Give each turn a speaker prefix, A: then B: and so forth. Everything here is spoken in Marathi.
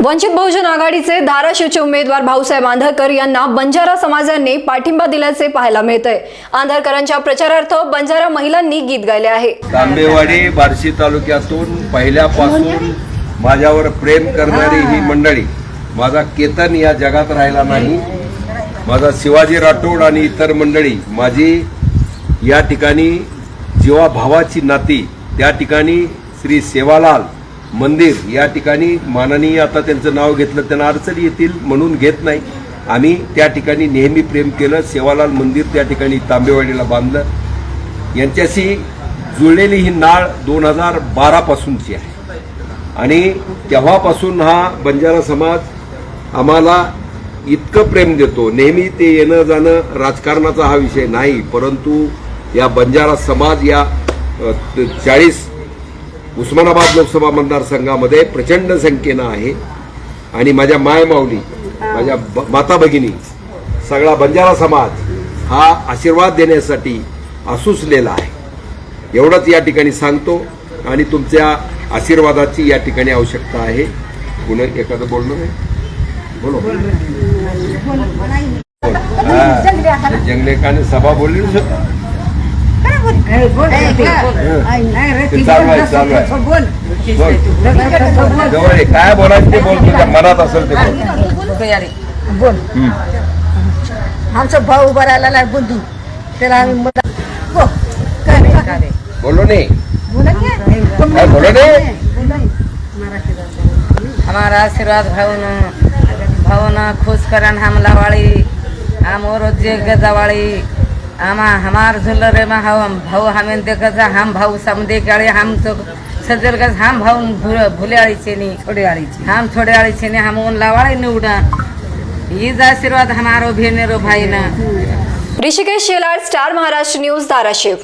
A: वंचित बहुजन आघाडीचे धाराशिवचे उमेदवार भाऊसाहेब आंधळकर यांना बंजारा समाजाने पाठिंबा दिल्याचे पाहायला मिळतंय. आंधळकरांच्या प्रचारार्थ बंजारा महिलांनी गीत गायले आहे.
B: तांबेवाडी बार्शी तालुक्यातून पहिल्यापासून माझ्यावर प्रेम करणारी ही मंडळी माझा केतन या जगात राहिला नाही. माझा शिवाजी राठोड आणि इतर मंडळी माझी या ठिकाणी जीवाभावाची नाती त्या ठिकाणी श्री सेवालाल मंदिर या ठिकाणी माननीय आता त्यांचं नाव घेतलं त्यांना अडचणी येतील म्हणून घेत नाही. आम्ही त्या ठिकाणी नेहमी प्रेम केलं सेवालाल मंदिर त्या ठिकाणी तांबेवाडीला बांधलं. यांच्याशी जुळलेली ही नाळ दोन हजार बारापासूनची आहे. आणि तेव्हापासून हा बंजारा समाज आम्हाला इतकं प्रेम देतो. नेहमी ते येणं जाणं राजकारणाचा हा विषय नाही परंतु या बंजारा समाज या चाळीस उस्मानाबाद लोकसभा मतदारसंघामध्ये प्रचंड संख्येनं आहे. आणि माझ्या मायमाऊली माझ्या माता भगिनी सगळा बंजारा समाज हा आशीर्वाद देण्यासाठी असूसलेला आहे. एवढंच या ठिकाणी सांगतो आणि तुमच्या आशीर्वादाची या ठिकाणी आवश्यकता आहे. पुन्हा एखादं बोलणं नाही बोलो. हा. जंगलेकाने सभा बोलली काय बोलायचं ते बोल तुझ्या मनात असेल ते बोल.
C: बोल आमचा भाऊ उभा राहिलेला आहे बुंदू. त्याला आम्ही हो
B: बोलो नाही.
C: बोला
D: हमारा आशीर्वाद भावन भावन खुश करन हम लवाड़ी हम और जे गजावाड़ी आमा हमार झुलरे मा हम भाऊ हमें देखत हम भाऊ समदे काळे हम तो सजल गज हम भाऊ भुले भुल्याळी चेनी छोड़े आड़ी हम छोड़े आड़ी चेनी हम उन लवाड़ी निवडा। ईज आशीर्वाद हमारो भेनेरो भाई ना
A: ऋषिकेश शेलार स्टार महाराष्ट्र न्यूज धाराशिव।